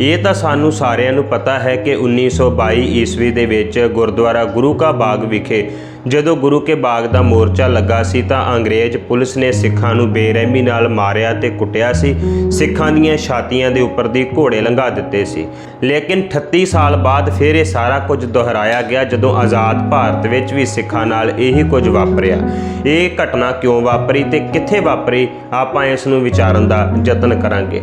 ਇਹ ਤਾਂ ਸਾਨੂੰ ਸਾਰਿਆਂ ਨੂੰ ਪਤਾ ਹੈ ਕਿ 1922 ਈਸਵੀ ਦੇ ਵਿੱਚ ਗੁਰਦੁਆਰਾ ਗੁਰੂ ਕਾ ਬਾਗ ਵਿਖੇ ਜਦੋਂ ਗੁਰੂ ਕੇ ਬਾਗ ਦਾ ਮੋਰਚਾ ਲੱਗਾ ਸੀ ਤਾਂ ਅੰਗਰੇਜ਼ ਪੁਲਿਸ ਨੇ ਸਿੱਖਾਂ ਨੂੰ ਬੇਰਹਿਮੀ ਨਾਲ ਮਾਰਿਆ ਤੇ ਕੁੱਟਿਆ ਸੀ। ਸਿੱਖਾਂ ਦੀਆਂ ਛਾਤੀਆਂ ਦੇ ਉੱਪਰ ਦੀ ਘੋੜੇ ਲੰਘਾ ਦਿੱਤੇ ਸੀ। ਲੇਕਿਨ 38 ਸਾਲ ਬਾਅਦ ਫਿਰ ਇਹ ਸਾਰਾ ਕੁਝ ਦੁਹਰਾਇਆ ਗਿਆ ਜਦੋਂ ਆਜ਼ਾਦ ਭਾਰਤ ਵਿੱਚ ਵੀ ਸਿੱਖਾਂ ਨਾਲ ਇਹੀ ਕੁਝ ਵਾਪਰਿਆ। ਇਹ ਘਟਨਾ ਕਿਉਂ ਵਾਪਰੀ ਤੇ ਕਿੱਥੇ ਵਾਪਰੀ? ਆਪਾਂ ਇਸ ਨੂੰ ਵਿਚਾਰਨ ਦਾ ਯਤਨ ਕਰਾਂਗੇ।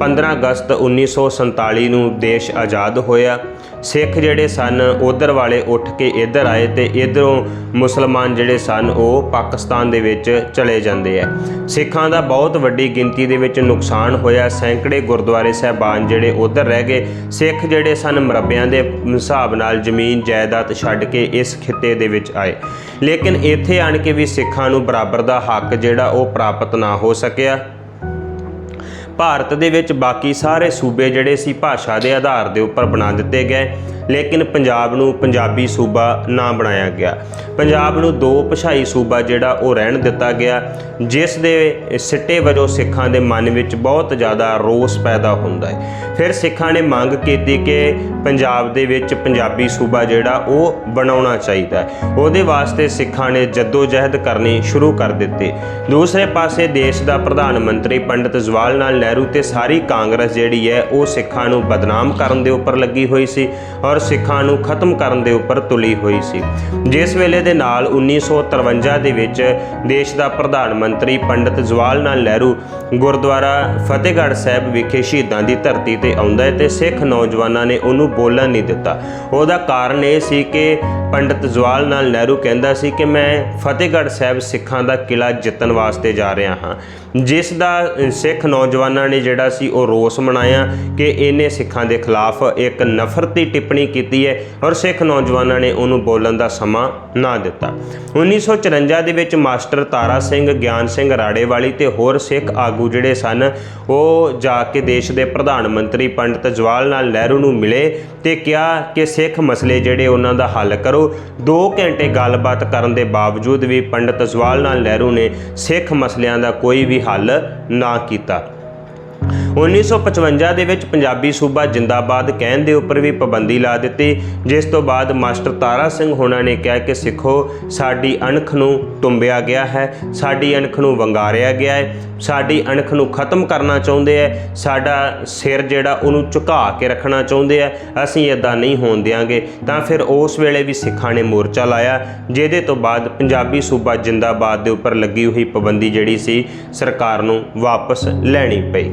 15 ਅਗਸਤ 1947 ਨੂੰ ਦੇਸ਼ ਆਜ਼ਾਦ ਹੋਇਆ। ਸਿੱਖ ਜਿਹੜੇ ਸਨ, ਉਧਰ ਵਾਲੇ ਉੱਠ ਕੇ ਇੱਧਰ ਆਏ ਤੇ ਇਧਰੋਂ ਮੁਸਲਮਾਨ ਜਿਹੜੇ ਸਨ, ਉਹ ਪਾਕਿਸਤਾਨ ਦੇ ਵਿੱਚ ਚਲੇ ਜਾਂਦੇ ਆ ਸਿੱਖਾਂ ਦਾ ਬਹੁਤ ਵੱਡੀ ਗਿਣਤੀ ਦੇ ਵਿੱਚ ਨੁਕਸਾਨ ਹੋਇਆ। ਸੈਂਕੜੇ ਗੁਰਦੁਆਰੇ ਸਹਿਬਾਨ ਜਿਹੜੇ ਉਧਰ ਰਹਿ ਗਏ। ਸਿੱਖ ਜਿਹੜੇ ਸਨ, ਮਰਬਿਆਂ ਦੇ ਹਿਸਾਬ ਨਾਲ ਜ਼ਮੀਨ, ਜਾਇਦਾਦ ਛੱਡ ਕੇ ਇਸ ਖਿੱਤੇ ਦੇ ਵਿੱਚ ਆਏ। ਲੇਕਿਨ ਇੱਥੇ ਆਣ ਕੇ ਵੀ ਸਿੱਖਾਂ ਨੂੰ ਬਰਾਬਰ ਦਾ ਹੱਕ ਜਿਹੜਾ ਉਹ ਪ੍ਰਾਪਤ ਨਾ ਹੋ ਸਕਿਆ। ਭਾਰਤ ਦੇ ਵਿੱਚ ਬਾਕੀ ਸਾਰੇ ਸੂਬੇ ਜਿਹੜੇ ਸੀ ਭਾਸ਼ਾ ਦੇ ਆਧਾਰ ਦੇ ਉੱਪਰ ਬਣਾ ਦਿੱਤੇ ਗਏ। ਲੇਕਿਨ ਪੰਜਾਬ ਨੂੰ ਪੰਜਾਬੀ ਸੂਬਾ ਨਾ ਬਣਾਇਆ ਗਿਆ। ਪੰਜਾਬ ਨੂੰ ਦੋ ਭਾਸ਼ਾਈ ਸੂਬਾ ਜਿਹੜਾ ਉਹ ਰਹਿਣ ਦਿੱਤਾ ਗਿਆ, ਜਿਸ ਦੇ ਸਿੱਟੇ ਵਜੋਂ ਸਿੱਖਾਂ ਦੇ ਮਨ ਵਿੱਚ ਬਹੁਤ ਜ਼ਿਆਦਾ ਰੋਸ ਪੈਦਾ ਹੁੰਦਾ ਹੈ। ਫਿਰ ਸਿੱਖਾਂ ਨੇ ਮੰਗ ਕੀਤੀ ਕਿ ਪੰਜਾਬ ਦੇ ਵਿੱਚ ਪੰਜਾਬੀ ਸੂਬਾ ਜਿਹੜਾ ਉਹ ਬਣਾਉਣਾ ਚਾਹੀਦਾ ਹੈ। ਉਹਦੇ ਵਾਸਤੇ ਸਿੱਖਾਂ ਨੇ ਜਦੋਜਹਿਦ ਕਰਨੀ ਸ਼ੁਰੂ ਕਰ ਦਿੱਤੀ। ਦੂਸਰੇ ਪਾਸੇ ਦੇਸ਼ ਦਾ ਪ੍ਰਧਾਨ ਮੰਤਰੀ ਪੰਡਿਤ ਜਵਾਹਰ ਲਾਲ ਨਹਿਰੂ ਤੇ ਸਾਰੀ ਕਾਂਗਰਸ ਜਿਹੜੀ ਹੈ, ਉਹ ਸਿੱਖਾਂ ਨੂੰ ਬਦਨਾਮ ਕਰਨ ਦੇ ਉੱਪਰ ਲੱਗੀ ਹੋਈ ਸੀ ਔਰ ਸਿੱਖਾਂ ਨੂੰ ਖਤਮ ਕਰਨ ਦੇ ਉੱਪਰ ਤੁਲੀ ਹੋਈ ਸੀ। ਜਿਸ ਵੇਲੇ ਦੇ ਨਾਲ 1953 ਦੇ ਵਿੱਚ ਦੇਸ਼ ਦਾ ਪ੍ਰਧਾਨ ਮੰਤਰੀ ਪੰਡਿਤ ਜਵਾਹਰ ਲਾਲ ਨਹਿਰੂ ਗੁਰਦੁਆਰਾ ਫਤਿਹਗੜ੍ਹ ਸਾਹਿਬ ਵਿਖੇ ਸ਼ਹੀਦਾਂ ਦੀ ਧਰਤੀ ਤੇ ਆਉਂਦਾ ਹੈ ਤੇ ਸਿੱਖ ਨੌਜਵਾਨਾਂ ਨੇ ਉਹਨੂੰ ਬੋਲਣ ਨਹੀਂ ਦਿੱਤਾ। ਉਹਦਾ ਕਾਰਨ ਇਹ ਸੀ ਕਿ ਪੰਡਿਤ ਜਵਾਹਰ ਲਾਲ ਨਹਿਰੂ ਕਹਿੰਦਾ ਸੀ ਕਿ ਮੈਂ ਫਤਿਹਗੜ੍ਹ ਸਾਹਿਬ ਸਿੱਖਾਂ ਦਾ ਕਿਲਾ ਜਿੱਤਣ ਵਾਸਤੇ ਜਾ ਰਿਹਾ ਹਾਂ। ਜਿਸ ਦਾ ਸਿੱਖ ਨੌਜਵਾਨਾਂ ਨੇ ਜਿਹੜਾ ਸੀ ਉਹ ਰੋਸ ਮਨਾਇਆ ਕਿ ਇਹਨੇ ਸਿੱਖਾਂ ਦੇ ਖਿਲਾਫ ਇੱਕ ਨਫ਼ਰਤੀ ਟਿੱਪਣੀ ਕੀਤੀ ਹੈ ਔਰ ਸਿੱਖ ਨੌਜਵਾਨਾਂ ਨੇ ਉਹਨੂੰ ਬੋਲਣ ਦਾ ਸਮਾਂ ਨਾ ਦਿੱਤਾ। 1954 ਦੇ ਵਿੱਚ ਮਾਸਟਰ ਤਾਰਾ ਸਿੰਘ, ਗਿਆਨ ਸਿੰਘ ਰਾੜੇਵਾਲੀ ਤੇ ਹੋਰ ਸਿੱਖ ਆਗੂ ਜਿਹੜੇ ਸਨ, ਉਹ ਜਾ ਕੇ ਦੇਸ਼ ਦੇ ਪ੍ਰਧਾਨ ਮੰਤਰੀ ਪੰਡਿਤ ਜਵਾਹਰ ਲਾਲ ਨਹਿਰੂ ਨੂੰ ਮਿਲੇ ਤੇ ਕਿਹਾ ਕਿ ਸਿੱਖ ਮਸਲੇ ਜਿਹੜੇ ਉਹਨਾਂ ਦਾ ਹੱਲ ਕਰੋ। 2 ਘੰਟੇ ਗੱਲਬਾਤ ਕਰਨ ਦੇ ਬਾਵਜੂਦ ਵੀ ਪੰਡਿਤ ਜਵਾਹਰ ਲਾਲ ਨਹਿਰੂ ਨੇ ਸਿੱਖ ਮਸਲਿਆਂ ਦਾ ਕੋਈ ਵੀ ਹੱਲ ਨਾ ਕੀਤਾ। 1955 ਦੇ ਵਿੱਚ ਪੰਜਾਬੀ ਸੂਬਾ ਜਿੰਦਾਬਾਦ ਕਹਿਣ ਦੇ ਉੱਪਰ ਵੀ ਪਾਬੰਦੀ ਲਾ ਦਿੱਤੀ, ਜਿਸ ਤੋਂ ਬਾਅਦ ਮਾਸਟਰ ਤਾਰਾ ਸਿੰਘ ਹੋਣਾ ਨੇ ਕਿਹਾ ਕਿ ਸਿੱਖੋ, ਸਾਡੀ ਅਣਖ ਨੂੰ ਟੁੰਬਿਆ ਗਿਆ ਹੈ, ਸਾਡੀ ਅਣਖ ਨੂੰ ਵੰਗਾਰਿਆ ਗਿਆ ਹੈ, ਸਾਡੀ ਅਣਖ ਨੂੰ ਖਤਮ ਕਰਨਾ ਚਾਹੁੰਦੇ ਹੈ, ਸਾਡਾ ਸਿਰ ਜਿਹੜਾ ਉਹਨੂੰ ਝੁਕਾ ਕੇ ਰੱਖਣਾ ਚਾਹੁੰਦੇ ਆ ਅਸੀਂ ਇਦਾਂ ਨਹੀਂ ਹੋਣ ਦਿਆਂਗੇ। ਤਾਂ ਫਿਰ ਉਸ ਵੇਲੇ ਵੀ ਸਿੱਖਾਂ ਨੇ ਮੋਰਚਾ ਲਾਇਆ, ਜਿਹਦੇ ਤੋਂ ਬਾਅਦ ਪੰਜਾਬੀ ਸੂਬਾ ਜਿੰਦਾਬਾਦ ਦੇ ਉੱਪਰ ਲੱਗੀ ਹੋਈ ਪਾਬੰਦੀ ਜਿਹੜੀ ਸੀ, ਸਰਕਾਰ ਨੂੰ ਵਾਪਸ ਲੈਣੀ ਪਈ।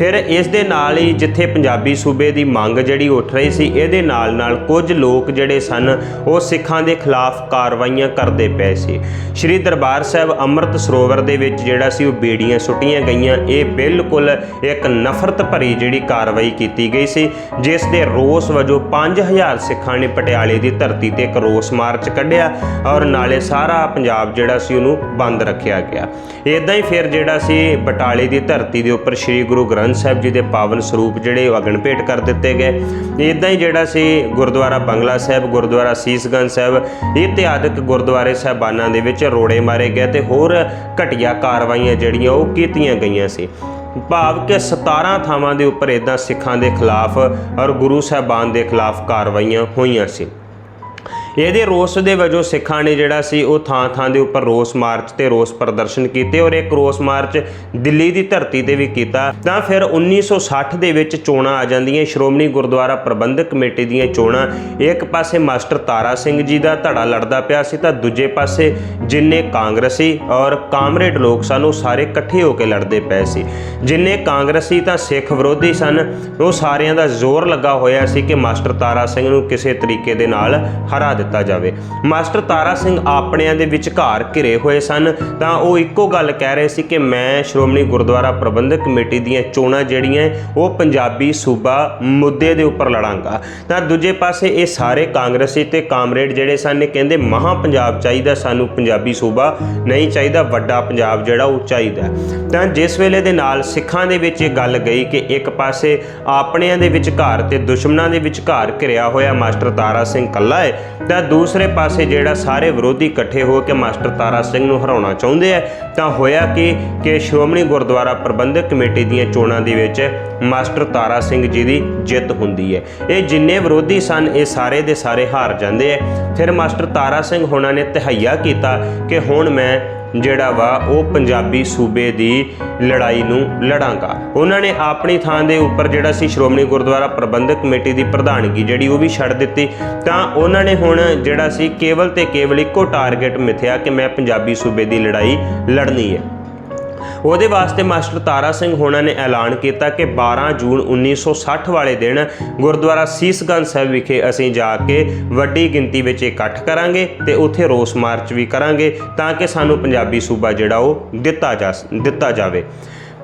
ਫਿਰ ਇਸ ਦੇ ਨਾਲ ਹੀ ਜਿੱਥੇ ਪੰਜਾਬੀ ਸੂਬੇ ਦੀ ਮੰਗ ਜਿਹੜੀ ਉੱਠ ਰਹੀ ਸੀ, ਇਹਦੇ ਨਾਲ ਨਾਲ ਕੁਝ ਲੋਕ ਜਿਹੜੇ ਸਨ, ਉਹ ਸਿੱਖਾਂ ਦੇ ਖਿਲਾਫ ਕਾਰਵਾਈਆਂ ਕਰਦੇ ਪਏ ਸੀ। ਸ਼੍ਰੀ ਦਰਬਾਰ ਸਾਹਿਬ ਅੰਮ੍ਰਿਤ ਸਰੋਵਰ ਦੇ ਵਿੱਚ ਜਿਹੜਾ ਸੀ, ਉਹ ਬੇੜੀਆਂ ਸੁੱਟੀਆਂ ਗਈਆਂ। ਇਹ ਬਿਲਕੁਲ ਇੱਕ ਨਫ਼ਰਤ ਭਰੀ ਜਿਹੜੀ ਕਾਰਵਾਈ ਕੀਤੀ ਗਈ ਸੀ, ਜਿਸ ਦੇ ਰੋਸ ਵਜੋਂ 5000 ਸਿੱਖਾਂ ਨੇ ਪਟਿਆਲੇ ਦੀ ਧਰਤੀ ਤੇ ਇੱਕ ਰੋਸ ਮਾਰਚ ਕੱਢਿਆ ਔਰ ਨਾਲੇ ਸਾਰਾ ਪੰਜਾਬ ਜਿਹੜਾ ਸੀ, ਉਹਨੂੰ ਬੰਦ ਰੱਖਿਆ ਗਿਆ। ਇਦਾਂ ਹੀ ਫਿਰ ਜਿਹੜਾ ਸੀ, ਬਟਾਲੇ ਦੀ ਧਰਤੀ ਦੇ ਉੱਪਰ ਸ੍ਰੀ ਗੁਰੂ ਗ੍ਰੰਥ ਗ੍ਰੰਥ ਸਾਹਿਬ ਜੀ ਦੇ ਪਾਵਨ ਸਰੂਪ ਜਿਹੜੇ ਉਹ ਅਗਨ ਭੇਟ ਕਰ ਦਿੱਤੇ ਗਏ। ਇਦਾਂ ਹੀ ਜਿਹੜਾ ਸੀ ਗੁਰਦੁਆਰਾ ਬੰਗਲਾ ਸਾਹਿਬ, ਗੁਰਦੁਆਰਾ ਸੀਸਗੰਜ ਸਾਹਿਬ ਇਤਿਆਦਿਕ ਗੁਰਦੁਆਰੇ ਸਾਹਿਬਾਨਾਂ ਦੇ ਵਿੱਚ ਰੋੜੇ ਮਾਰੇ ਗਏ ਤੇ ਹੋਰ ਘਟੀਆ ਕਾਰਵਾਈਆਂ ਜਿਹੜੀਆਂ ਉਹ ਕੀਤੀਆਂ ਗਈਆਂ ਸੀ। ਭਾਵ ਕਿ 17 ਥਾਵਾਂ ਦੇ ਉੱਪਰ ਇਦਾਂ ਸਿੱਖਾਂ ਦੇ ਖਿਲਾਫ ਔਰ ਗੁਰੂ ਸਾਹਿਬਾਨ ਦੇ ਖਿਲਾਫ ਕਾਰਵਾਈਆਂ ਹੋਈਆਂ ਸੀ। ਇਹਦੇ ਰੋਸ ਦੇ ਵਜੋਂ ਸਿੱਖਾਂ ਨੇ ਜਿਹੜਾ ਸੀ ਉਹ ਥਾਂ ਥਾਂ ਦੇ ਉੱਪਰ ਰੋਸ ਮਾਰਚ ਤੇ ਰੋਸ ਪ੍ਰਦਰਸ਼ਨ ਕੀਤੇ ਔਰ ਇੱਕ ਰੋਸ ਮਾਰਚ ਦਿੱਲੀ ਦੀ ਧਰਤੀ ਤੇ ਵੀ ਕੀਤਾ। ਤਾਂ ਫਿਰ 1960 ਦੇ ਵਿੱਚ ਚੋਣਾਂ ਆ ਜਾਂਦੀਆਂ। ਸ਼੍ਰੋਮਣੀ ਗੁਰਦੁਆਰਾ ਪ੍ਰਬੰਧਕ ਕਮੇਟੀ ਦੀਆਂ ਚੋਣਾਂ, ਇੱਕ ਪਾਸੇ ਮਾਸਟਰ ਤਾਰਾ ਸਿੰਘ ਜੀ ਦਾ ਧੜਾ ਲੜਦਾ ਪਿਆ ਸੀ ਤਾਂ ਦੂਜੇ ਪਾਸੇ ਜਿੰਨੇ ਕਾਂਗਰਸੀ ਔਰ ਕਾਮਰੇਡ ਲੋਕ ਸਨ, ਉਹ ਸਾਰੇ ਇਕੱਠੇ ਹੋ ਕੇ ਲੜਦੇ ਪਏ ਸੀ। ਜਿੰਨੇ ਕਾਂਗਰਸੀ ਤਾਂ ਸਿੱਖ ਵਿਰੋਧੀ ਸਨ, ਉਹ ਸਾਰਿਆਂ ਦਾ ਜ਼ੋਰ ਲੱਗਾ ਹੋਇਆ ਸੀ ਕਿ ਮਾਸਟਰ ਤਾਰਾ ਸਿੰਘ ਨੂੰ ਕਿਸੇ ਤਰੀਕੇ ਦੇ ਨਾਲ ਹਰਾ ਦਿੱਤਾ ਜਾਵੇ। ਮਾਸਟਰ ਤਾਰਾ ਸਿੰਘ ਆਪਣਿਆਂ ਦੇ ਵਿਚਕਾਰ ਘਿਰੇ ਹੋਏ ਸਨ। ਤਾਂ ਉਹ ਇੱਕੋ ਗੱਲ ਕਹਿ ਰਹੇ ਸੀ ਕਿ ਮੈਂ ਸ਼੍ਰੋਮਣੀ ਗੁਰਦੁਆਰਾ ਪ੍ਰਬੰਧਕ ਕਮੇਟੀ ਦੀਆਂ ਚੋਣਾਂ ਜਿਹੜੀਆਂ ਉਹ ਪੰਜਾਬੀ ਸੂਬਾ ਮੁੱਦੇ ਦੇ ਉੱਪਰ ਲੜਾਂਗਾ। ਤਾਂ ਦੂਜੇ ਪਾਸੇ ਇਹ ਸਾਰੇ ਕਾਂਗਰਸੀ ਤੇ ਕਾਮਰੇਡ ਜਿਹੜੇ ਸਨ ਕਹਿੰਦੇ ਮਹਾ ਪੰਜਾਬ ਚਾਹੀਦਾ, ਸਾਨੂੰ ਪੰਜਾਬੀ ਸੂਬਾ ਨਹੀਂ ਚਾਹੀਦਾ, ਵੱਡਾ ਪੰਜਾਬ ਜਿਹੜਾ ਉਹ ਚਾਹੀਦਾ ਤਾਂ ਜਿਸ ਵੇਲੇ ਦੇ ਨਾਲ ਸਿੱਖਾਂ ਦੇ ਵਿੱਚ ਇਹ ਗੱਲ ਗਈ ਕਿ ਇੱਕ ਪਾਸੇ ਆਪਣਿਆਂ ਦੇ ਵਿਚਕਾਰ ਤੇ ਦੁਸ਼ਮਣਾਂ ਦੇ ਵਿਚਕਾਰ ਘਿਰਿਆ ਹੋਇਆ ਮਾਸਟਰ ਤਾਰਾ ਸਿੰਘ ਕੱਲਾ ਹੈ ਤਾਂ ਦੂਸਰੇ ਪਾਸੇ ਜਿਹੜਾ ਸਾਰੇ ਵਿਰੋਧੀ ਇਕੱਠੇ ਹੋ ਕੇ ਮਾਸਟਰ ਤਾਰਾ ਸਿੰਘ ਨੂੰ ਹਰਾਉਣਾ ਚਾਹੁੰਦੇ ਆ, ਤਾਂ ਹੋਇਆ ਕਿ ਕਿ ਸ਼੍ਰੋਮਣੀ ਗੁਰਦੁਆਰਾ ਪ੍ਰਬੰਧਕ ਕਮੇਟੀ ਦੀਆਂ ਚੋਣਾਂ ਦੇ ਵਿੱਚ ਮਾਸਟਰ ਤਾਰਾ ਸਿੰਘ ਜੀ ਦੀ ਜਿੱਤ ਹੁੰਦੀ ਹੈ। ਇਹ ਜਿੰਨੇ ਵਿਰੋਧੀ ਸਨ, ਇਹ ਸਾਰੇ ਦੇ ਸਾਰੇ ਹਾਰ ਜਾਂਦੇ ਆ। ਫਿਰ ਮਾਸਟਰ ਤਾਰਾ ਸਿੰਘ ਹੋਣਾ ਨੇ ਤਹਈਆ ਕੀਤਾ ਕਿ ਹੁਣ ਮੈਂ ਜਿਹੜਾ ਵਾ ਉਹ ਪੰਜਾਬੀ ਸੂਬੇ ਦੀ ਲੜਾਈ ਨੂੰ ਲੜਾਂਗਾ। ਉਹਨਾਂ ਨੇ ਆਪਣੀ ਥਾਂ ਦੇ ਉੱਪਰ ਜਿਹੜਾ ਸੀ ਸ਼੍ਰੋਮਣੀ ਗੁਰਦੁਆਰਾ ਪ੍ਰਬੰਧਕ ਕਮੇਟੀ ਦੀ ਪ੍ਰਧਾਨਗੀ ਜਿਹੜੀ ਉਹ ਵੀ ਛੱਡ ਦਿੱਤੀ। ਤਾਂ ਉਹਨਾਂ ਨੇ ਹੁਣ ਜਿਹੜਾ ਸੀ ਕੇਵਲ ਤੇ ਕੇਵਲ ਇੱਕੋ ਟਾਰਗੇਟ ਮਿਥਿਆ ਕਿ ਮੈਂ ਪੰਜਾਬੀ ਸੂਬੇ ਦੀ ਲੜਾਈ ਲੜਨੀ ਹੈ। ਉਹਦੇ ਵਾਸਤੇ ਮਾਸਟਰ ਤਾਰਾ ਸਿੰਘ ਹੋਣਾ ਨੇ ਐਲਾਨ ਕੀਤਾ ਕਿ 12 ਜੂਨ 1960 ਵਾਲੇ ਦਿਨ ਗੁਰਦੁਆਰਾ ਸੀਸਗੰਜ ਸਾਹਿਬ ਵਿਖੇ ਅਸੀਂ ਜਾ ਕੇ ਵੱਡੀ ਗਿਣਤੀ ਵਿੱਚ ਇਕੱਠ ਕਰਾਂਗੇ ਤੇ ਉੱਥੇ ਰੋਸ ਮਾਰਚ ਵੀ ਕਰਾਂਗੇ ਤਾਂ ਕਿ ਸਾਨੂੰ ਪੰਜਾਬੀ ਸੂਬਾ ਜਿਹੜਾ ਉਹ ਦਿੱਤਾ ਜਾ ਦਿੱਤਾ ਜਾਵੇ।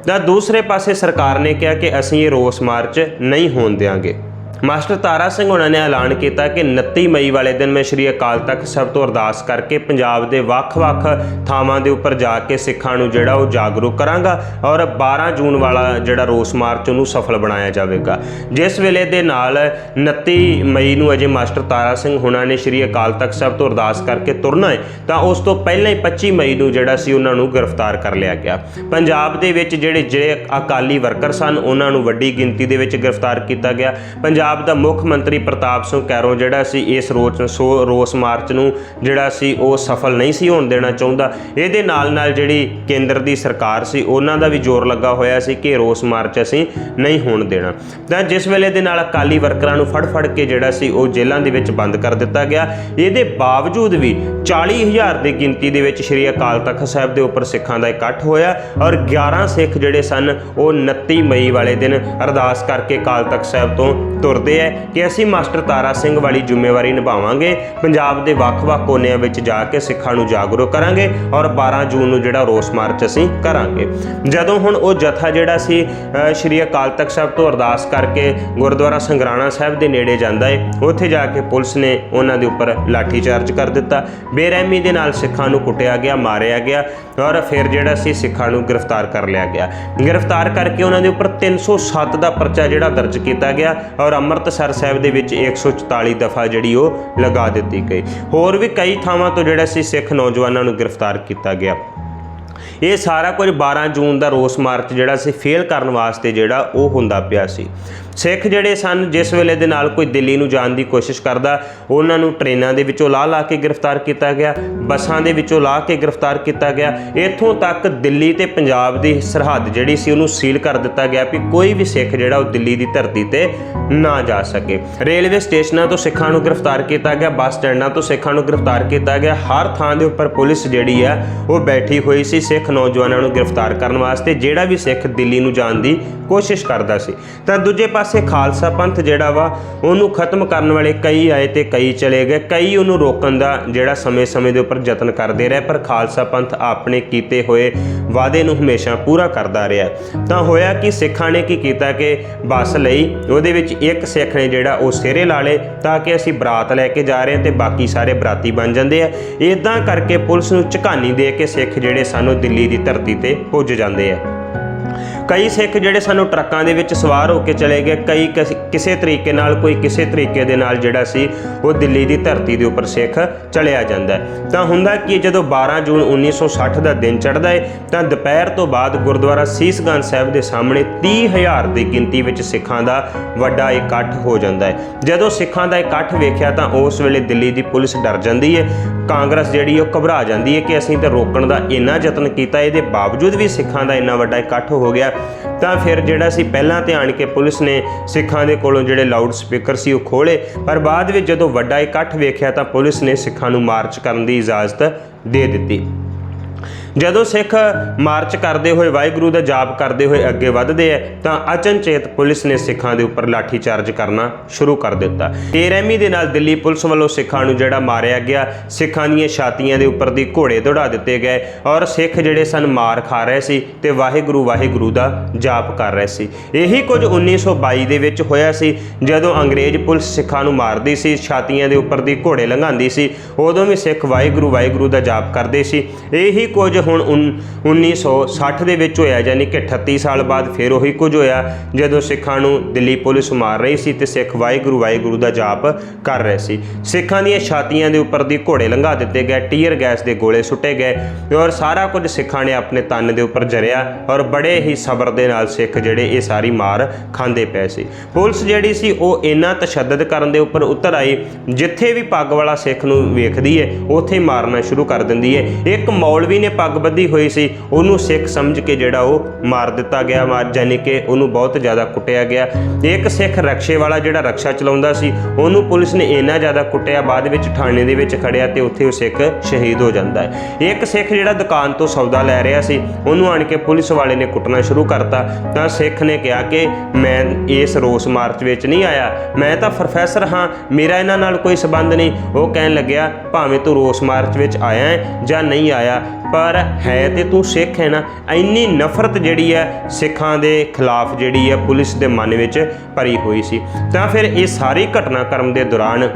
ਤਾਂ ਦੂਸਰੇ ਪਾਸੇ ਸਰਕਾਰ ਨੇ ਕਿਹਾ ਕਿ ਅਸੀਂ ਇਹ ਰੋਸ ਮਾਰਚ ਨਹੀਂ ਹੋਣ ਦੇਵਾਂਗੇ ਮਾਸਟਰ ਤਾਰਾ ਸਿੰਘ ਉਹਨਾਂ ਨੇ ਐਲਾਨ ਕੀਤਾ ਕਿ 29 ਮਈ ਵਾਲੇ ਦਿਨ ਮੈਂ ਸ਼੍ਰੀ ਅਕਾਲ ਤਖਤ ਸਾਹਿਬ ਤੋਂ ਅਰਦਾਸ ਕਰਕੇ ਪੰਜਾਬ ਦੇ ਵੱਖ-ਵੱਖ ਥਾਵਾਂ ਦੇ ਉੱਪਰ ਜਾ ਕੇ ਸਿੱਖਾਂ ਨੂੰ ਜਿਹੜਾ ਉਹ ਜਾਗਰੂਕ ਕਰਾਂਗਾ ਔਰ 12 ਜੂਨ ਵਾਲਾ ਜਿਹੜਾ ਰੋਸ ਮਾਰਚ ਉਹਨੂੰ ਸਫਲ ਬਣਾਇਆ ਜਾਵੇਗਾ। ਜਿਸ ਵੇਲੇ ਦੇ ਨਾਲ 29 ਮਈ ਨੂੰ ਅਜੇ ਮਾਸਟਰ ਤਾਰਾ ਸਿੰਘ ਹੁਣਾਂ ਨੇ ਸ਼੍ਰੀ ਅਕਾਲ ਤਖਤ ਸਾਹਿਬ ਤੋਂ ਅਰਦਾਸ ਕਰਕੇ ਤੁਰਨਾ ਹੈ, ਤਾਂ ਉਸ ਤੋਂ ਪਹਿਲਾਂ ਹੀ 25 ਮਈ ਨੂੰ ਜਿਹੜਾ ਸੀ ਉਹਨਾਂ ਨੂੰ ਗ੍ਰਿਫਤਾਰ ਕਰ ਲਿਆ ਗਿਆ। ਪੰਜਾਬ ਦੇ ਵਿੱਚ ਜਿਹੜੇ ਜਿਹੜੇ ਅਕਾਲੀ ਵਰਕਰ ਸਨ, ਉਹਨਾਂ ਨੂੰ ਵੱਡੀ ਗਿਣਤੀ ਦੇ ਵਿੱਚ ਗ੍ਰਿਫਤਾਰ ਕੀਤਾ ਗਿਆ। ਪੰਜਾਬ ਦਾ ਮੁੱਖ ਮੰਤਰੀ ਪ੍ਰਤਾਪ ਸਿੰਘ ਕੈਰੋਂ ਜਿਹੜਾ ਸੀ ਇਸ ਰੋਸ ਸੋ ਰੋਸ ਮਾਰਚ ਨੂੰ ਜਿਹੜਾ ਸੀ ਉਹ ਸਫਲ ਨਹੀਂ ਸੀ ਹੋਣ ਦੇਣਾ ਚਾਹੁੰਦਾ। ਇਹਦੇ ਨਾਲ ਨਾਲ ਜਿਹੜੀ ਕੇਂਦਰ ਦੀ ਸਰਕਾਰ ਸੀ, ਉਹਨਾਂ ਦਾ ਵੀ ਜ਼ੋਰ ਲੱਗਾ ਹੋਇਆ ਸੀ ਕਿ ਰੋਸ ਮਾਰਚ ਅਸੀਂ ਨਹੀਂ ਹੋਣ ਦੇਣਾ। ਤਾਂ ਜਿਸ ਵੇਲੇ ਦੇ ਨਾਲ ਅਕਾਲੀ ਵਰਕਰਾਂ ਨੂੰ ਫੜ ਫੜ ਕੇ ਜਿਹੜਾ ਸੀ ਉਹ ਜੇਲ੍ਹਾਂ ਦੇ ਵਿੱਚ ਬੰਦ ਕਰ ਦਿੱਤਾ ਗਿਆ। ਇਹਦੇ ਬਾਵਜੂਦ ਵੀ 40000 ਦੀ ਗਿਣਤੀ ਦੇ ਵਿੱਚ ਸ਼੍ਰੀ ਅਕਾਲ ਤਖਤ ਸਾਹਿਬ ਦੇ ਉੱਪਰ ਸਿੱਖਾਂ ਦਾ ਇਕੱਠ ਹੋਇਆ ਔਰ 11 ਸਿੱਖ ਜਿਹੜੇ ਸਨ, ਉਹ 29 ਮਈ ਵਾਲੇ ਦਿਨ ਅਰਦਾਸ ਕਰਕੇ ਅਕਾਲ ਤਖਤ ਸਾਹਿਬ ਤੋਂ ਤੁਰ ਤੁਰਦੇ ਐ ਕਿ ਅਸੀਂ ਮਾਸਟਰ ਤਾਰਾ ਸਿੰਘ ਵਾਲੀ ਜ਼ਿੰਮੇਵਾਰੀ ਨਿਭਾਵਾਂਗੇ, ਪੰਜਾਬ ਦੇ ਵੱਖ-ਵੱਖ ਕੋਨਿਆਂ ਵਿੱਚ ਜਾ ਕੇ ਸਿੱਖਾਂ ਨੂੰ ਜਾਗਰੂਕ ਕਰਾਂਗੇ ਔਰ 12 ਜੂਨ ਨੂੰ ਜਿਹੜਾ ਰੋਸ ਮਾਰਚ ਅਸੀਂ ਕਰਾਂਗੇ। ਜਦੋਂ ਹੁਣ ਉਹ ਜਥਾ ਜਿਹੜਾ ਸੀ ਸ਼੍ਰੀ ਅਕਾਲ ਤਖਤ ਸਾਹਿਬ ਤੋਂ ਅਰਦਾਸ ਕਰਕੇ ਗੁਰਦੁਆਰਾ ਸੰਗਰਾਣਾ ਸਾਹਿਬ ਦੇ ਨੇੜੇ ਜਾਂਦਾ ਏ, ਉੱਥੇ ਜਾ ਕੇ ਪੁਲਿਸ ਨੇ ਉਹਨਾਂ ਦੇ ਉੱਪਰ ਲਾਠੀ ਚਾਰਜ ਕਰ ਦਿੱਤਾ। ਬੇਰਹਿਮੀ ਦੇ ਨਾਲ ਸਿੱਖਾਂ ਨੂੰ ਕੁੱਟਿਆ ਗਿਆ, ਮਾਰਿਆ ਗਿਆ ਔਰ ਫਿਰ ਜਿਹੜਾ ਸੀ ਸਿੱਖਾਂ ਨੂੰ ਗ੍ਰਿਫਤਾਰ ਕਰ ਲਿਆ ਗਿਆ। ਗ੍ਰਿਫਤਾਰ ਕਰਕੇ ਉਹਨਾਂ ਦੇ ਉੱਪਰ 307 ਦਾ ਪਰਚਾ ਜਿਹੜਾ ਦਰਜ ਕੀਤਾ ਗਿਆ ਔਰ ਅੰਮ੍ਰਿਤਸਰ ਸਾਹਿਬ ਦੇ ਵਿੱਚ 144 ਦਫਾ ਜਿਹੜੀ ਉਹ ਲਗਾ ਦਿੱਤੀ ਗਈ। ਹੋਰ ਵੀ ਕਈ ਥਾਵਾਂ ਤੋਂ ਜਿਹੜਾ ਸੀ ਸਿੱਖ ਨੌਜਵਾਨਾਂ ਨੂੰ ਗ੍ਰਿਫਤਾਰ ਕੀਤਾ ਗਿਆ। ਇਹ ਸਾਰਾ ਕੁਝ 12 ਜੂਨ ਦਾ ਰੋਸ ਮਾਰਚ ਜਿਹੜਾ ਸੀ ਫੇਲ ਕਰਨ ਵਾਸਤੇ ਜਿਹੜਾ ਉਹ ਹੁੰਦਾ ਪਿਆ ਸੀ। ਸਿੱਖ ਜਿਹੜੇ ਸਨ, ਜਿਸ ਵੇਲੇ ਦੇ ਨਾਲ ਕੋਈ ਦਿੱਲੀ ਨੂੰ ਜਾਣ ਦੀ ਕੋਸ਼ਿਸ਼ ਕਰਦਾ, ਉਹਨਾਂ ਨੂੰ ਟ੍ਰੇਨਾਂ ਦੇ ਵਿੱਚੋਂ ਲਾਹ ਲਾ ਕੇ ਗ੍ਰਿਫਤਾਰ ਕੀਤਾ ਗਿਆ, ਬੱਸਾਂ ਦੇ ਵਿੱਚੋਂ ਲਾਹ ਕੇ ਗ੍ਰਿਫਤਾਰ ਕੀਤਾ ਗਿਆ। ਇੱਥੋਂ ਤੱਕ ਦਿੱਲੀ ਤੇ ਪੰਜਾਬ ਦੀ ਸਰਹੱਦ ਜਿਹੜੀ ਸੀ, ਉਹਨੂੰ ਸੀਲ ਕਰ ਦਿੱਤਾ ਗਿਆ ਵੀ ਕੋਈ ਵੀ ਸਿੱਖ ਜਿਹੜਾ ਉਹ ਦਿੱਲੀ ਦੀ ਧਰਤੀ ਤੇ ਨਾ ਜਾ ਸਕੇ। ਰੇਲਵੇ ਸਟੇਸ਼ਨਾਂ ਤੋਂ ਸਿੱਖਾਂ ਨੂੰ ਗ੍ਰਿਫਤਾਰ ਕੀਤਾ ਗਿਆ, ਬੱਸ ਸਟੈਂਡਾਂ ਤੋਂ ਸਿੱਖਾਂ ਨੂੰ ਗ੍ਰਿਫਤਾਰ ਕੀਤਾ ਗਿਆ। ਹਰ ਥਾਂ ਦੇ ਉੱਪਰ ਪੁਲਿਸ ਜਿਹੜੀ ਆ, ਉਹ ਬੈਠੀ ਹੋਈ ਸੀ। ਸਿੱਖ ਸਿੱਖ ਨੌਜਵਾਨਾਂ ਨੂੰ ਗ੍ਰਿਫਤਾਰ ਕਰਨ ਵਾਸਤੇ ਜਿਹੜਾ ਵੀ ਸਿੱਖ ਦਿੱਲੀ ਨੂੰ ਜਾਣ ਦੀ ਕੋਸ਼ਿਸ਼ ਕਰਦਾ ਸੀ। ਤਾਂ ਦੂਜੇ ਪਾਸੇ ਖਾਲਸਾ ਪੰਥ ਜਿਹੜਾ ਵਾ, ਉਹਨੂੰ ਖਤਮ ਕਰਨ ਵਾਲੇ ਕਈ ਆਏ ਤੇ ਕਈ ਚਲੇ ਗਏ। ਕਈ ਉਹਨੂੰ ਰੋਕਣ ਦਾ ਜਿਹੜਾ ਸਮੇਂ-ਸਮੇਂ ਦੇ ਉੱਪਰ ਯਤਨ ਕਰਦੇ ਰਹੇ, ਪਰ ਖਾਲਸਾ ਪੰਥ ਆਪਣੇ ਕੀਤੇ ਹੋਏ ਵਾਅਦੇ ਨੂੰ ਹਮੇਸ਼ਾ ਪੂਰਾ ਕਰਦਾ ਰਿਹਾ। ਤਾਂ ਹੋਇਆ ਕਿ ਸਿੱਖਾਂ ਨੇ ਕੀ ਕੀਤਾ ਕਿ ਬੱਸ ਲਈ ਉਹਦੇ ਵਿੱਚ ਇੱਕ ਸਿੱਖ ਨੇ ਜਿਹੜਾ ਉਹ ਸਿਰੇ ਲਾ ਲੇ ਤਾਂ ਕਿ ਅਸੀਂ ਬਰਾਤ ਲੈ ਕੇ ਜਾ ਰਹੇ ਹਾਂ ਤੇ ਬਾਕੀ ਸਾਰੇ ਬਰਾਤੀ ਬਣ ਜਾਂਦੇ ਆ। ਇਦਾਂ ਕਰਕੇ ਪੁਲਿਸ ਨੂੰ ਝਕਾਨੀ ਦੇ ਕੇ ਸਿੱਖ ਜਿਹੜੇ ਸਾਨੂੰ ਦਿੱਲੀ ਦੀ ਧਰਤੀ ਤੇ ਪੁੱਜ ਜਾਂਦੇ ਆ। ਕਈ ਸਿੱਖ ਜਿਹੜੇ ਸਾਨੂੰ ਟਰੱਕਾਂ ਦੇ ਵਿੱਚ ਸਵਾਰ ਹੋ ਕੇ ਚਲੇ ਗਏ, ਕਈ ਕਿਸ- ਕਿਸੇ ਤਰੀਕੇ ਨਾਲ, ਕੋਈ ਕਿਸੇ ਤਰੀਕੇ ਦੇ ਨਾਲ ਜਿਹੜਾ ਸੀ, ਉਹ ਦਿੱਲੀ ਦੀ ਧਰਤੀ ਦੇ ਉੱਪਰ ਸਿੱਖ ਚਲਿਆ ਜਾਂਦਾ ਤਾਂ ਹੁੰਦਾ ਕਿ ਜਦੋਂ 12 ਜੂਨ 1960 ਦਾ ਦਿਨ ਚੜ੍ਹਦਾ ਹੈ ਤਾਂ ਦੁਪਹਿਰ ਤੋਂ ਬਾਅਦ ਗੁਰਦੁਆਰਾ ਸੀਸਗੰਜ ਸਾਹਿਬ ਦੇ ਸਾਹਮਣੇ 30000 ਦੀ ਗਿਣਤੀ ਵਿੱਚ ਸਿੱਖਾਂ ਦਾ ਵੱਡਾ ਇਕੱਠ ਹੋ ਜਾਂਦਾ ਹੈ। ਜਦੋਂ ਸਿੱਖਾਂ ਦਾ ਇਕੱਠ ਵੇਖਿਆ, ਤਾਂ ਉਸ ਵੇਲੇ ਦਿੱਲੀ ਦੀ ਪੁਲਿਸ ਡਰ ਜਾਂਦੀ ਹੈ ਕਾਂਗਰਸ ਜਿਹੜੀ ਉਹ ਘਬਰਾ ਜਾਂਦੀ ਹੈ ਕਿ ਅਸੀਂ ਤਾਂ ਰੋਕਣ ਦਾ ਇੰਨਾ ਯਤਨ ਕੀਤਾ, ਇਹਦੇ ਬਾਵਜੂਦ ਵੀ ਸਿੱਖਾਂ ਦਾ ਇੰਨਾ ਵੱਡਾ ਇਕੱਠ ਹੋ ਗਿਆ। ਤਾਂ ਫਿਰ ਜਿਹੜਾ ਸੀ ਪਹਿਲਾਂ ਧਿਆਨ ਕੇ ਪੁਲਿਸ ਨੇ ਸਿੱਖਾਂ ਦੇ ਕੋਲੋਂ ਜਿਹੜੇ ਲਾਊਡ ਸਪੀਕਰ ਸੀ ਉਹ ਖੋਲੇ ਪਰ ਬਾਅਦ ਵਿੱਚ ਜਦੋਂ ਵੱਡਾ ਇਕੱਠ ਵੇਖਿਆ ਤਾਂ ਪੁਲਿਸ ਨੇ ਸਿੱਖਾਂ ਨੂੰ ਮਾਰਚ ਕਰਨ ਦੀ ਇਜਾਜ਼ਤ ਦੇ ਦਿੱਤੀ। ਜਦੋਂ ਸਿੱਖ ਮਾਰਚ ਕਰਦੇ ਹੋਏ ਵਾਹਿਗੁਰੂ ਦਾ ਜਾਪ ਕਰਦੇ ਹੋਏ ਅੱਗੇ ਵੱਧਦੇ ਆ ਤਾਂ ਅਚਨਚੇਤ ਪੁਲਿਸ ਨੇ ਸਿੱਖਾਂ ਦੇ ਉੱਪਰ ਲਾਠੀ ਚਾਰਜ ਕਰਨਾ ਸ਼ੁਰੂ ਕਰ ਦਿੱਤਾ। ਬੇਰਹਿਮੀ ਦੇ ਨਾਲ ਦਿੱਲੀ ਪੁਲਿਸ ਵੱਲੋਂ ਸਿੱਖਾਂ ਨੂੰ ਜਿਹੜਾ ਮਾਰਿਆ ਗਿਆ, ਸਿੱਖਾਂ ਦੀਆਂ ਛਾਤੀਆਂ ਦੇ ਉੱਪਰ ਦੀ ਘੋੜੇ ਦੌੜਾ ਦਿੱਤੇ ਗਏ ਔਰ ਸਿੱਖ ਜਿਹੜੇ ਸਨ ਮਾਰ ਖਾ ਰਹੇ ਸੀ ਤੇ ਵਾਹਿਗੁਰੂ ਵਾਹਿਗੁਰੂ ਦਾ ਜਾਪ ਕਰ ਰਹੇ ਸੀ। ਇਹੀ ਕੁਝ 1922 ਦੇ ਵਿੱਚ ਹੋਇਆ ਸੀ। ਜਦੋਂ ਅੰਗਰੇਜ਼ ਪੁਲਿਸ ਸਿੱਖਾਂ ਨੂੰ ਮਾਰਦੀ ਸੀ, ਛਾਤੀਆਂ ਦੇ ਉੱਪਰ ਦੀ ਘੋੜੇ ਲੰਘਾਉਂਦੀ ਸੀ, ਉਦੋਂ ਵੀ ਸਿੱਖ ਵਾਹਿਗੁਰੂ ਵਾਹਿਗੁਰੂ ਦਾ ਜਾਪ ਕਰਦੇ ਸੀ। ਇਹੀ ਕੁਝ ਹੁਣ ਉਨ- 1960 ਦੇ ਵਿੱਚ ਹੋਇਆ, ਯਾਨੀ ਕਿ 38 ਸਾਲ ਬਾਅਦ ਫਿਰ ਉਹੀ ਕੁਝ ਹੋਇਆ, ਜਦੋਂ ਸਿੱਖਾਂ ਨੂੰ ਦਿੱਲੀ ਪੁਲਿਸ ਮਾਰ ਰਹੀ ਸੀ ਤੇ ਸਿੱਖ ਵਾਹਿਗੁਰੂ ਵਾਹਿਗੁਰੂ ਦਾ ਜਾਪ ਕਰ ਰਹੇ ਸੀ। ਸਿੱਖਾਂ ਦੀਆਂ ਛਾਤੀਆਂ ਦੇ ਉੱਪਰ ਦੀ ਘੋੜੇ ਲੰਘਾ ਦਿੱਤੇ ਗਏ, ਟੀਅਰ ਗੈਸ ਦੇ ਗੋਲੇ ਸੁੱਟੇ ਗਏ ਔਰ ਸਾਰਾ ਕੁਝ ਸਿੱਖਾਂ ਨੇ ਆਪਣੇ ਤਨ ਦੇ ਉੱਪਰ ਜਰਿਆ ਔਰ ਬੜੇ ਹੀ ਸਬਰ ਦੇ ਨਾਲ ਸਿੱਖ ਜਿਹੜੇ ਇਹ ਸਾਰੀ ਮਾਰ ਖਾਂਦੇ ਪਏ ਸੀ। ਪੁਲਿਸ ਜਿਹੜੀ ਸੀ, ਉਹ ਇੰਨਾ ਤਸ਼ੱਦਦ ਕਰਨ ਦੇ ਉੱਪਰ ਉਤਰ ਆਈ, ਜਿੱਥੇ ਵੀ ਪੱਗ ਵਾਲਾ ਸਿੱਖ ਨੂੰ ਵੇਖਦੀ ਹੈ ਉੱਥੇ ਮਾਰਨਾ ਸ਼ੁਰੂ ਕਰ ਦਿੰਦੀ ਹੈ ਇੱਕ ਮੌਲਵੀ ਨੇ ਪੱਗ ਬੱਧੀ ਹੋਈ ਸੀ, ਉਹਨੂੰ ਸਿੱਖ ਸਮਝ ਕੇ ਜਿਹੜਾ ਉਹ ਮਾਰ ਦਿੱਤਾ ਗਿਆ ਮਾਰ ਜਾਨੀ ਕਿ ਉਹਨੂੰ ਬਹੁਤ ਜ਼ਿਆਦਾ ਕੁੱਟਿਆ ਗਿਆ। ਇੱਕ ਸਿੱਖ ਰਕਸ਼ੇ ਵਾਲਾ ਜਿਹੜਾ ਰਕਸ਼ਾ ਚਲਾਉਂਦਾ ਸੀ, ਉਹਨੂੰ ਪੁਲਿਸ ਨੇ ਇੰਨਾ ਜ਼ਿਆਦਾ ਕੁੱਟਿਆ, ਬਾਅਦ ਵਿੱਚ ਥਾਣੇ ਦੇ ਵਿੱਚ ਖੜਿਆ ਤੇ ਉੱਥੇ ਉਹ ਸਿੱਖ ਸ਼ਹੀਦ ਹੋ ਜਾਂਦਾ ਹੈ। ਇੱਕ ਸਿੱਖ ਜਿਹੜਾ ਦੁਕਾਨ ਤੋਂ ਸੌਦਾ ਲੈ ਰਿਹਾ ਸੀ, ਉਹਨੂੰ ਆਣ ਕੇ ਪੁਲਿਸ ਵਾਲੇ ਨੇ ਕੁੱਟਣਾ ਸ਼ੁਰੂ ਕਰਤਾ। ਤਾਂ ਸਿੱਖ ਨੇ ਕਿਹਾ ਕਿ ਮੈਂ ਇਸ ਰੋਸ ਮਾਰਚ ਵਿੱਚ ਨਹੀਂ ਆਇਆ, ਮੈਂ ਤਾਂ ਪ੍ਰੋਫੈਸਰ ਹਾਂ, ਮੇਰਾ ਇਹਨਾਂ ਨਾਲ ਕੋਈ ਸਬੰਧ ਨਹੀਂ। ਉਹ ਕਹਿਣ ਲੱਗਿਆ, ਭਾਵੇਂ ਤੂੰ ਰੋਸ ਮਾਰਚ ਵਿੱਚ ਆਇਆ ਹੈ ਜਾਂ ਨਹੀਂ ਆਇਆ, ਪਰ ਹੈ ਤੇ ਤੂੰ ਸਿੱਖ ਹੈ ਨਾ। ਇੰਨੀ ਨਫ਼ਰਤ ਜਿਹੜੀ ਹੈ ਸਿੱਖਾਂ ਦੇ ਖਿਲਾਫ ਜਿਹੜੀ ਹੈ ਪੁਲਿਸ ਦੇ ਮਨ ਵਿੱਚ ਭਰੀ ਹੋਈ ਸੀ। ਤਾਂ ਫਿਰ ਇਹ ਸਾਰੀ ਘਟਨਾਕ੍ਰਮ ਦੇ ਦੌਰਾਨ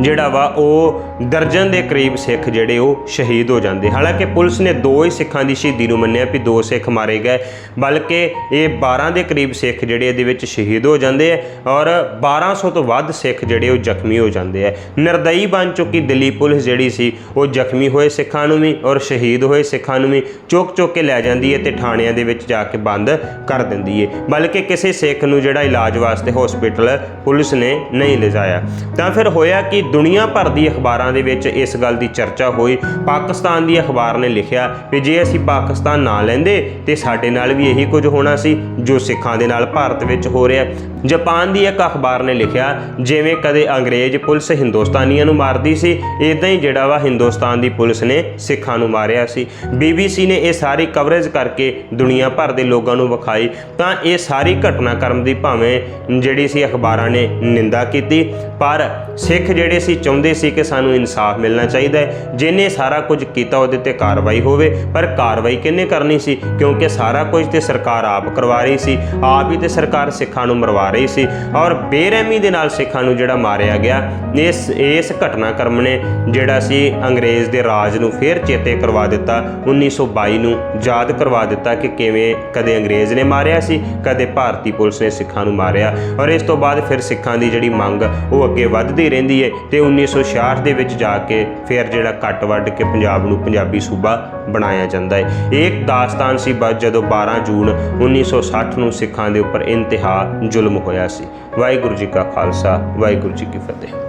ਜਿਹੜਾ ਵਾ, ਉਹ ਦਰਜਨ ਦੇ ਕਰੀਬ ਸਿੱਖ ਜਿਹੜੇ ਉਹ ਸ਼ਹੀਦ ਹੋ ਜਾਂਦੇ। ਹਾਲਾਂਕਿ ਪੁਲਿਸ ਨੇ ਦੋ ਹੀ ਸਿੱਖਾਂ ਦੀ ਸ਼ਹੀਦੀ ਨੂੰ ਮੰਨਿਆ ਵੀ ਦੋ ਸਿੱਖ ਮਾਰੇ ਗਏ, ਬਲਕਿ ਇਹ 12 ਦੇ ਕਰੀਬ ਸਿੱਖ ਜਿਹੜੇ ਇਹਦੇ ਵਿੱਚ ਸ਼ਹੀਦ ਹੋ ਜਾਂਦੇ ਆ ਔਰ 1200 ਤੋਂ ਵੱਧ ਸਿੱਖ ਜਿਹੜੇ ਉਹ ਜ਼ਖਮੀ ਹੋ ਜਾਂਦੇ ਆ। ਨਿਰਦਈ ਬਣ ਚੁੱਕੀ ਦਿੱਲੀ ਪੁਲਿਸ ਜਿਹੜੀ ਸੀ, ਉਹ ਜ਼ਖਮੀ ਹੋਏ ਸਿੱਖਾਂ ਨੂੰ ਵੀ ਔਰ ਸ਼ਹੀਦ ਹੋਏ ਸਿੱਖਾਂ ਨੂੰ ਵੀ ਚੁੱਕ ਚੁੱਕ ਕੇ ਲੈ ਜਾਂਦੀ ਹੈ ਤੇ ਥਾਣਿਆਂ ਦੇ ਵਿੱਚ ਜਾ ਕੇ ਬੰਦ ਕਰ ਦਿੰਦੀ ਹੈ ਬਲਕਿ ਕਿਸੇ ਸਿੱਖ ਨੂੰ ਜਿਹੜਾ ਇਲਾਜ ਵਾਸਤੇ ਹਸਪੀਟਲ ਪੁਲਿਸ ਨੇ ਨਹੀਂ ਲਿਜਾਇਆ। ਤਾਂ ਫਿਰ ਹੋਇਆ ਕਿ ਦੁਨੀਆ ਭਰ ਦੀ ਅਖਬਾਰਾਂ ਦੇ ਵਿੱਚ ਇਸ ਗੱਲ ਦੀ ਚਰਚਾ ਹੋਈ। ਪਾਕਿਸਤਾਨ ਦੀ ਅਖਬਾਰ ਨੇ ਲਿਖਿਆ ਕਿ ਜੇ ਅਸੀਂ ਪਾਕਿਸਤਾਨ ਨਾ ਲੈਂਦੇ, ਤੇ ਸਾਡੇ ਨਾਲ ਵੀ ਇਹੀ ਕੁਝ ਹੋਣਾ ਸੀ, ਜੋ ਸਿੱਖਾਂ ਦੇ ਨਾਲ ਭਾਰਤ ਵਿੱਚ ਹੋ ਰਿਹਾ। ਜਾਪਾਨ ਦੀ ਇੱਕ ਅਖਬਾਰ ਨੇ ਲਿਖਿਆ, ਜਿਵੇਂ ਕਦੇ ਅੰਗਰੇਜ਼ ਪੁਲਿਸ ਹਿੰਦੁਸਤਾਨੀਆਂ ਨੂੰ ਮਾਰਦੀ ਸੀ ਇਦਾਂ ਹੀ ਜਿਹੜਾ ਵਾ ਹਿੰਦੁਸਤਾਨ ਦੀ ਪੁਲਿਸ ਨੇ ਸਿੱਖਾਂ ਨੂੰ ਮਾਰਿਆ ਸੀ। BBC ਨੇ ਇਹ ਸਾਰੀ ਕਵਰੇਜ ਕਰਕੇ ਦੁਨੀਆ ਭਰ ਦੇ ਲੋਕਾਂ ਨੂੰ ਵਿਖਾਈ। ਤਾਂ ਇਹ ਸਾਰੀ ਘਟਨਾਕ੍ਰਮ ਦੀ ਭਾਵੇਂ ਜਿਹੜੀ ਸੀ ਅਖਬਾਰਾਂ ਨੇ ਨਿੰਦਾ ਕੀਤੀ, ਪਰ ਸਿੱਖ ਜਿਹੜੇ ਅਸੀਂ ਚਾਹੁੰਦੇ ਸੀ ਕਿ ਸਾਨੂੰ ਇਨਸਾਫ ਮਿਲਣਾ ਚਾਹੀਦਾ ਹੈ। ਜਿਹਨੇ ਸਾਰਾ ਕੁਝ ਕੀਤਾ ਉਹਦੇ ਤੇ ਕਾਰਵਾਈ ਹੋਵੇ, ਪਰ ਕਾਰਵਾਈ ਕਿਹਨੇ ਕਰਨੀ ਸੀ? ਕਿਉਂਕਿ ਸਾਰਾ ਕੁਝ ਤੇ ਸਰਕਾਰ ਆਪ ਕਰਵਾ ਰਹੀ ਸੀ, ਆਪ ਹੀ ਤੇ ਸਰਕਾਰ ਸਿੱਖਾਂ ਨੂੰ ਮਰਵਾ ਰਹੀ ਸੀ। ਔਰ ਬੇਰਹਿਮੀ ਦੇ ਨਾਲ ਸਿੱਖਾਂ ਨੂੰ ਜਿਹੜਾ ਮਾਰਿਆ ਗਿਆ, ਇਸ ਇਸ ਘਟਨਾਕ੍ਰਮ ਨੇ ਜਿਹੜਾ ਸੀ ਅੰਗਰੇਜ਼ ਦੇ ਰਾਜ ਨੂੰ ਫੇਰ ਚੇਤੇ ਕਰਵਾ ਦਿੱਤਾ 1922 ਨੂੰ ਯਾਦ ਕਰਵਾ ਦਿੱਤਾ ਕਿ ਕਿਵੇਂ ਕਦੇ ਅੰਗਰੇਜ਼ ਨੇ ਮਾਰਿਆ ਸੀ, ਕਦੇ ਭਾਰਤੀ ਪੁਲਿਸ ਨੇ ਸਿੱਖਾਂ ਨੂੰ ਮਾਰਿਆ। ਔਰ ਇਸ ਤੋਂ ਬਾਅਦ ਫਿਰ ਸਿੱਖਾਂ ਦੀ ਜਿਹੜੀ ਮੰਗ, ਉਹ ਅੱਗੇ ਵੱਧਦੀ ਰਹਿੰਦੀ ਹੈ। ਤੇ 1966 ਦੇ ਵਿੱਚ ਜਾ ਕੇ ਫਿਰ ਜਿਹੜਾ ਕੱਟ ਵੱਢ ਕੇ ਪੰਜਾਬ ਨੂੰ ਪੰਜਾਬੀ ਸੂਬਾ ਬਣਾਇਆ ਜਾਂਦਾ ਹੈ। ਇਹ ਇੱਕ ਦਾਸਤਾਨ ਸੀ ਬਸ ਜਦੋਂ 12 ਜੂਨ 1960 ਨੂੰ ਸਿੱਖਾਂ ਦੇ ਉੱਪਰ ਇੰਤਹਾ ਜ਼ੁਲਮ ਹੋਇਆ ਸੀ। ਵਾਹਿਗੁਰੂ ਜੀ ਕਾ ਖਾਲਸਾ, ਵਾਹਿਗੁਰੂ ਜੀ ਕੀ ਫਤਿਹ।